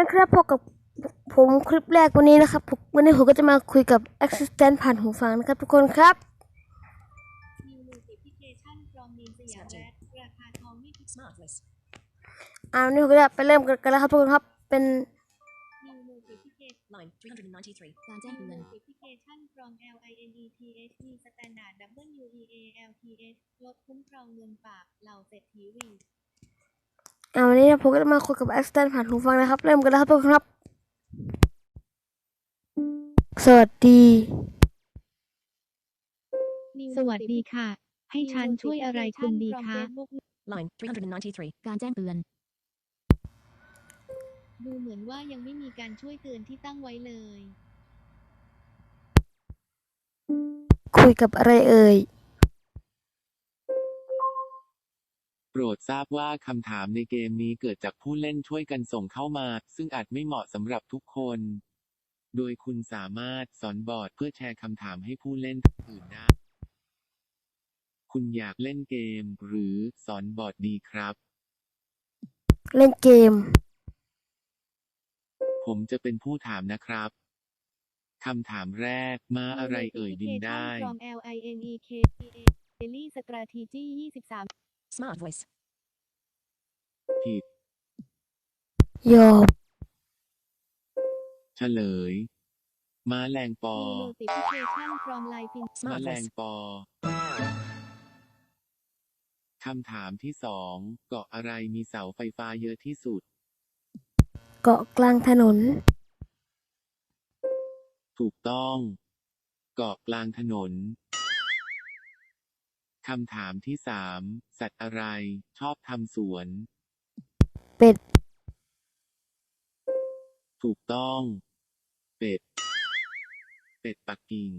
นะครับพบกับผมคลิปแรกวันนี้นะครับวันนี้ผมก็จะมาคุยกับ Assistant ผ่านหูฟังนะครับทุกคนครับอันนี้ผมก็จะไปเริ่มกันแล้วครับทุกคนครับเป็นการแจ้งเตือน Notification from LINETH Standard WEALTH ลดคุ้มครองเงินฝากเหล่าเศรษฐีวี อ่าวันนี้ผมก็จะมาคุยกับ Assistant ผ่านหูฟังนะครับ เริ่มกันแล้วครับทุกคนครับ สวัสดี สวัสดีค่ะ ให้ฉันช่วยอะไรคุณดีคะ Line 393. การแจ้งเตือน ดูเหมือนว่ายังไม่มีการช่วยเตือนที่ตั้งไว้เลย คุยกับอะไรเอ่ย ปรดทราบว่าคำถามในเกมนี้เกิดจากผู้เล่นช่วยกันส่งเข้ามา ซึ่งอาจไม่เหมาะสำหรับทุกคน โดยคุณสามารถสอนบอร์ดเพื่อแชร์คำถามให้ผู้เล่นอื่นได้ คุณอยากเล่นเกม หรือสอนบอร์ดดีครับ เล่นเกม ผมจะเป็นผู้ถามนะครับคำถามแรกมาอะไรเอ่ยบินได้ from LINEK Daily Strategy 23 Smart voice. ผิดยอมเฉลย ม้าแรงปอ New Notification from Life in ม้า Smart แรง voice. ปอ คำถามที่สอง เกาะอะไรมีเสาไฟฟ้าเยอะที่สุด เกาะกลางถนน ถูกต้อง เกาะกลางถนน คำถามที่สามสัตว์อะไร ชอบทำสวน เป็ด ถูกต้อง เป็ด เป็ดปักกิ่ง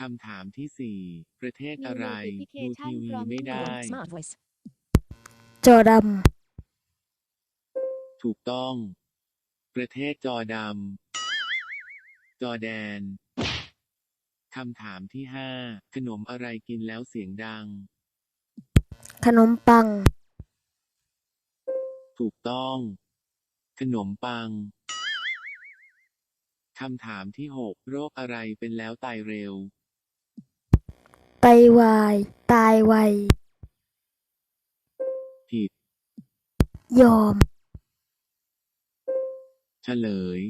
คำถามที่สี่ประเทศอะไร ดูทีวีไม่ได้ Smart voice. จอดถูกต้อง ประเทศจอดำจอแดน คำถามที่ห้าขนมอะไรกินแล้วเสียงดังำขนมปัง ถูกต้อง ขนมปัง คำถามที่หกโรคอะไรเป็นแล้วตายเร็ว ไตวาย ตายไว ผิด ยอม เฉลย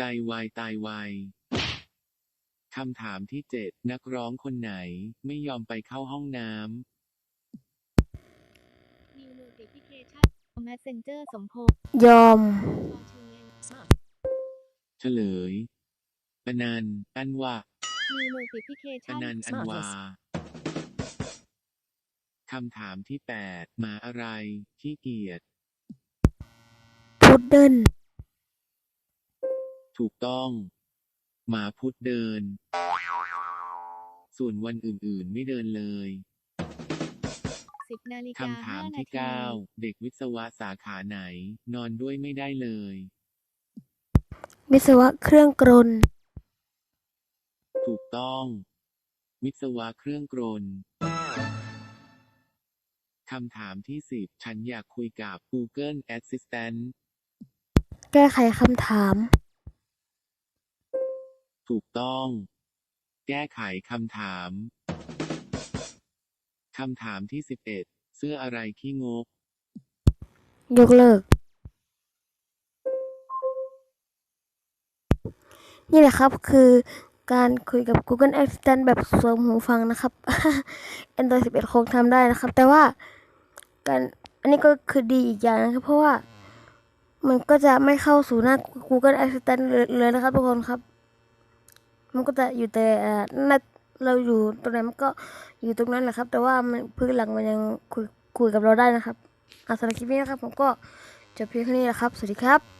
ตายวาย ตายวาย คำถามที่เจ็ดนักร้องคนไหน ไม่ยอมไปเข้าห้องน้ New Notification from Messenger สมพงษ์ยอมชอชูเงิน Smart. ำเฉลยปนันอันว่า New ป Notification นันอัน Smart วา voice คำถามที่แปดหมาอะไร ขี้เกียจพุดเดิ้ลถูกต้อง หมาพุดเดิน ส่วนวันอื่นๆไม่เดินเลย10นาฬิกาคำถาม5นาที่ทีเก้าเด็กวิศวะสาขาไหน นอนด้วยไม่ได้เลย วิศวะเครื่องกลถูกต้อง วิศวะเครื่องกลนคำถามที่สิบฉันอยากคุยกับ Google Assistant แก้ไขคำถาม ถูกต้อง แก้ไขคำถาม คำถามที่สิบเอ็ดเสื้ออะไรขี้งก ยกเลิก นี่แหละครับคือการคุยกับ Google Assistant แบบสวมหูฟังนะครับ Android 11 คงทำได้นะครับ แต่ว่าการอันนี้ก็คือดีอีกอย่างนะครับ เพราะว่ามันก็จะไม่เข้าสู่หน้า Google Assistant เลยเลยนะครับทุกคนครับ มันก็จะอยู่แต่เอ่อหน้าเราอยู่ตรงไหนมันก็อยู่ตรงนั้นแหละครับ แต่ว่ามันพื้นหลังมันยังคุยคุยกับเราได้นะครับอาสำหรับคลิปนี้นะครับ ผมก็จบเพียงแค่นี้แหละครับ สวัสดีครับ